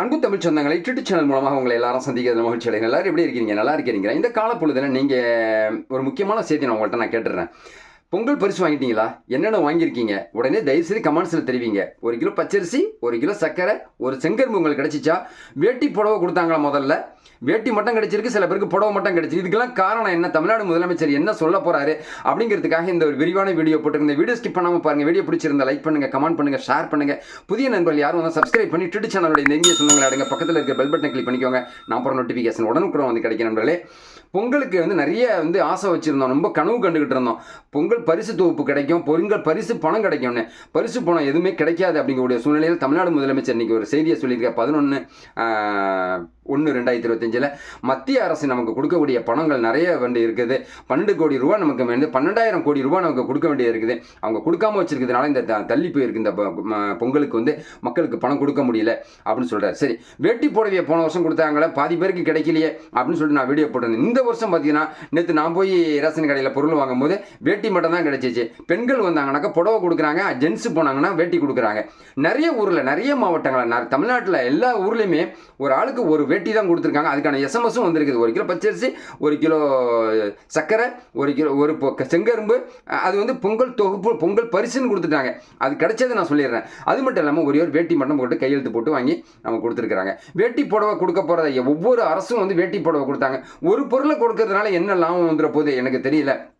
அன்பு தமிழ் சொந்தங்களை YouTube channel மூலமாக உங்களை எல்லாரும் சந்திக்கிறது மகிழ்ச்சி அடைகிறேன் எல்லாரும் எப்படி இருக்கீங்க? நல்லா இருக்கிறீங்க இந்த காலப்பொழுதில் நீங்கள் ஒரு முக்கியமான செய்தி நான் உங்கள்கிட்ட நான் கேட்டுறேன். பொங்கல் பரிசு வாங்கிட்டீங்களா? என்னென்ன வாங்கியிருக்கீங்க? உடனே தயவுசெய்து கமெண்ட்ஸில் தெரிவிங்க. ஒரு கிலோ பச்சரிசி ஒரு கிலோ சர்க்கரை ஒரு செங்கரும்பு உங்களுக்கு கிடச்சிச்சா? வேட்டி புடவை கொடுத்தாங்களா முதல்ல? வேட்டி மட்டும் கிடைச்சிருக்கு சில பேருக்கு புடவை மட்டும் கிடைச்சிருக்கு. இதுக்கெல்லாம் காரணம் என்ன? தமிழ்நாடு முதலமைச்சர் என்ன சொல்ல போகிறாரு அப்படிங்கிறதுக்காக இந்த ஒரு விரிவான வீடியோ போட்டிருந்த வீடியோ ஸ்கிப் பண்ணாமல் பாருங்கள் வீடியோ பிடிச்சிருந்தா லைக் பண்ணுங்கள் கமெண்ட் பண்ணுங்கள் ஷேர் பண்ணுங்கள் புதிய நண்பர்கள் யாரும் வந்து சப்ஸ்கிரைப் பண்ணி ட்விட்டர் சேனலுடைய நெருங்கிய சொந்தங்களை அடங்க. பக்கத்தில் இருக்க பெல் பட்டனை கிளிக் பண்ணிக்கோங்க. நான் அப்புறம் நோட்டிஃபிகேஷன் உடனுக்குடன் வந்து கிடைக்கும் நண்பர்களே. பொங்கலுக்கு வந்து நிறைய வந்து ஆசை வச்சுருந்தோம். ரொம்ப கனவு கண்டுகிட்டு இருந்தோம். பொங்கல் பரிசு தொகுப்பு கிடைக்கும் பொங்கல் பரிசு பணம் கிடைக்கும்னு. பரிசு பணம் எதுவுமே கிடைக்காது அப்படிங்கக்கூடிய சூழ்நிலையில் தமிழ்நாடு முதலமைச்சர் இன்னைக்கு ஒரு செய்தியை சொல்லியிருக்கார். பதினொன்று ஒன்று ரெண்டாயிரத்தி இருபத்தஞ்சில் மத்திய அரசு நமக்கு கொடுக்கக்கூடிய பணங்கள் நிறைய வந்து இருக்குது. பன்னெண்டு கோடி ரூபா நமக்கு வந்து பன்னெண்டாயிரம் கோடி ரூபா நமக்கு கொடுக்க வேண்டியது இருக்குது. அவங்க கொடுக்காம வச்சிருக்கிறதுனால இந்த த- தள்ளி போயிருக்கு. இந்த பொங்கலுக்கு வந்து மக்களுக்கு பணம் கொடுக்க முடியல அப்படின்னு சொல்கிறார் சரி வேட்டி புடவையை போன வருஷம் கொடுத்தாங்களே பாதி பேருக்கு கிடைக்கலையே அப்படின்னு சொல்லிட்டு நான் வீடியோ போட்டிருந்தேன். இந்த வருஷம் பார்த்தீங்கன்னா நேற்று நான் போய் ரேஷன் கடையில் பொருள் வாங்கும்போது வேட்டி மட்டும் தான் கிடைச்சிச்சு. பெண்கள் வந்தாங்கன்னாக்கா புடவை கொடுக்குறாங்க ஜென்ஸ் போனாங்கன்னா வேட்டி கொடுக்குறாங்க. நிறைய ஊரில் நிறைய மாவட்டங்களில் தமிழ்நாட்டில் எல்லா ஊர்லேயுமே ஒரு ஆளுக்கு ஒரு வேட்டி தான் கொடுத்துருக்காங்க. அதுக்கான எஸ்எம்எஸும் வந்திருக்குது. ஒரு கிலோ பச்சரிசி ஒரு கிலோ சர்க்கரை ஒரு கிலோ ஒரு பொ- செங்கரும்பு அது வந்து பொங்கல் தொகுப்பு பொங்கல் பரிசுன்னு கொடுத்துட்டாங்க. அது கிடைச்சதை நான் சொல்லிடுறேன். அது மட்டும் இல்லாமல் ஒரே ஒரு வேட்டி மட்டும் போட்டு கையெழுத்து போட்டு வாங்கி நம்ம கொடுத்துருக்குறாங்க. வேட்டி புடவை கொடுக்க போகிறத ஒவ்வொரு அரசும் வந்து வேட்டி புடவை கொடுத்தாங்க. ஒரு பொருளை கொடுக்கறதுனால என்ன லாபம் வந்துட போகுது? எனக்கு தெரியல.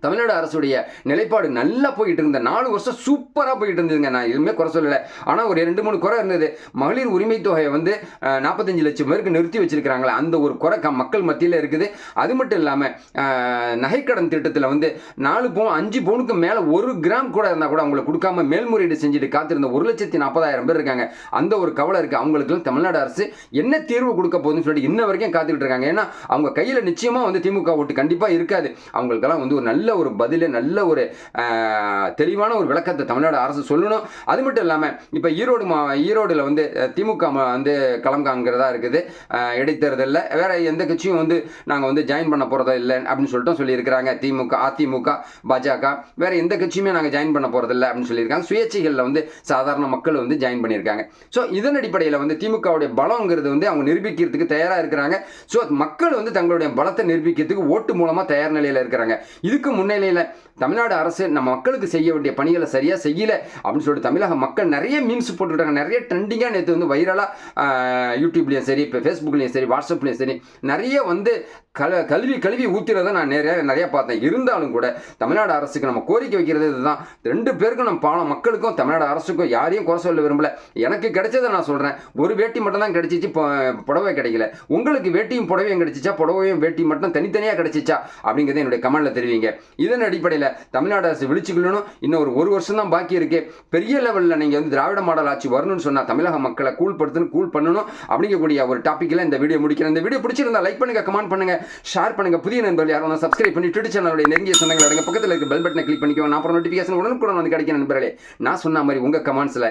தமிழ்நாடு அரசுடைய நிலைப்பாடு நல்லா போயிட்டு இருந்த நாலு வருஷம் சூப்பராக போயிட்டு இருந்ததுங்க. நான் எதுவுமே குறை சொல்லலை. ஆனால் ஒரு ரெண்டு மூணு குறை இருந்தது. மகளிர் உரிமை தொகையை வந்து நாற்பத்தஞ்சு லட்சம் பேருக்கு நிறுத்தி வச்சிருக்கிறாங்களே அந்த ஒரு குறை க- மக்கள் மத்தியில் இருக்குது. அது மட்டும் இல்லாமல் நகைக்கடன் திட்டத்தில் வந்து நாலு பவுன் அஞ்சு பவுனுக்கு மேலே ஒரு கிராம் கூட இருந்தால் கூட அவங்களுக்கு கொடுக்காம மேல்முறையீடு செஞ்சுட்டு காத்திருந்த ஒரு லட்சத்தி நாற்பதாயிரம் பேர் இருக்காங்க. அந்த ஒரு கவலை இருக்குது அவங்களுக்குலாம் தமிழ்நாடு அரசு என்ன தீர்வு கொடுக்க போகுதுன்னு சொல்லிட்டு இன்ன வரைக்கும் காத்துக்கிட்டு இருக்காங்க. ஏன்னா அவங்க கையில் நிச்சயமாக வந்து திமுக ஓட்டு கண்டிப்பாக இருக்காது. அவங்களுக்கெல்லாம் வந்து ஒரு நல்ல ஒரு பதில் நல்ல ஒரு தெளிவான ஒரு விளக்கத்தை தமிழ்நாடு அரசு சொல்லணும். அது மட்டும் இல்லாமல் இப்போ ஈரோடு மா ஈரோடுல வந்து திமுக வந்து களம் இருக்குது. இடைத்தேர்தலில். வேற எந்த கட்சியும் வந்து நாங்கள் வந்து ஜாயின் பண்ண போகிறதா இல்லை அப்படின்னு சொல்லிட்டு சொல்லியிருக்கிறாங்க. திமுக அதிமுக பாஜக. வேற எந்த கட்சியுமே நாங்கள் ஜாயின் பண்ண போகிறதில்ல அப்படின்னு சொல்லியிருக்காங்க. சுயேட்சைகளில் வந்து சாதாரண மக்கள் வந்து ஜாயின் பண்ணியிருக்காங்க. ஸோ இதன் அடிப்படையில் வந்து திமுகவுடைய பலங்கிறது வந்து அவங்க நிரூபிக்கிறதுக்கு தயாராக இருக்கிறாங்க. ஸோ மக்கள் வந்து தங்களுடைய பலத்தை நிரூபிக்கிறதுக்கு ஓட்டு மூலமாக தயார் நிலையில் இருக்கிறாங்க. இதுக்கு முன்னிலையில் தமிழ்நாடு அரசு நம்ம மக்களுக்கு செய்ய வேண்டிய பணிகளை சரியாக செய்யலை அப்படின்னு சொல்லிட்டு தமிழக மக்கள் நிறைய மீம்ஸ் போட்டுக்கிட்டாங்க. நிறைய ட்ரெண்டிங்காக நேற்று வந்து வைரலாக யூடியூப்லேயும் சரி இப்போ ஃபேஸ்புக்லேயும் சரி வாட்ஸ்அப்லேயும் சரி நிறைய வந்து கல கல்வி கல்வி ஊத்துறதை நான் நிறைய நிறையா பார்த்தேன். இருந்தாலும் கூட தமிழ்நாடு அரசுக்கு நம்ம கோரிக்கை வைக்கிறது இதுதான். ரெண்டு பேருக்கும் நம்ம பாலம் மக்களுக்கும் தமிழ்நாடு அரசுக்கும் யாரையும் குறை சொல்ல விரும்பல. எனக்கு கிடைச்சதை நான் சொல்கிறேன் ஒரு வேட்டி மட்டும் தான் கிடைச்சிச்சு புடவை கிடைக்கல. உங்களுக்கு வேட்டியும் புடவையும் கிடைச்சிச்சா? புடவையும் வேட்டி மட்டும் தனித்தனியாக கிடைச்சிச்சா? அப்படிங்கிறத என்னுடைய கமெண்டில் தெரிவிங்க. இதன் அடிப்படையில் தமிழ்நாடு அரசு விழிச்சுக்கொள்ளணும். இன்னும் ஒரு ஒரு வருஷம் தான் பாக்கி இருக்கு. பெரிய லெவலில் நீங்கள் வந்து திராவிட மாடல் ஆட்சி வரணும்னு சொன்னால் தமிழக மக்களை கூல் படுத்தணும் கூல் பண்ணணும் அப்படிங்கக்கூடிய ஒரு டாப்பிக்கில் இந்த வீடியோ முடிக்கிறேன். இந்த வீடியோ பிடிச்சிருந்தா லைக் பண்ணுங்க கமெண்ட் பண்ணுங்க ஷேர் பண்ணுங்க. புதிய நண்பர்கள் யாரும் சப்ஸ்கிரைப் பண்ணி ட்விட்டர் சேனலுடைய நெருங்கிய சொந்தங்கள் அடங்க பக்கத்தில் இருக்க பெல் பட்டனை கிளிக் பண்ணிக்கோங்க. நான் அப்புறம் நோட்டிஃபிகேஷன் உடனுக்குடன் வந்து கிடைக்கும் நண்பர்களே. நான் சொன்ன மாதிரி உங்கள் கமெண்ட்ஸில்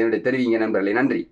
என்னுடைய தெரிவிங்க நண்பர்களே. நன்றி.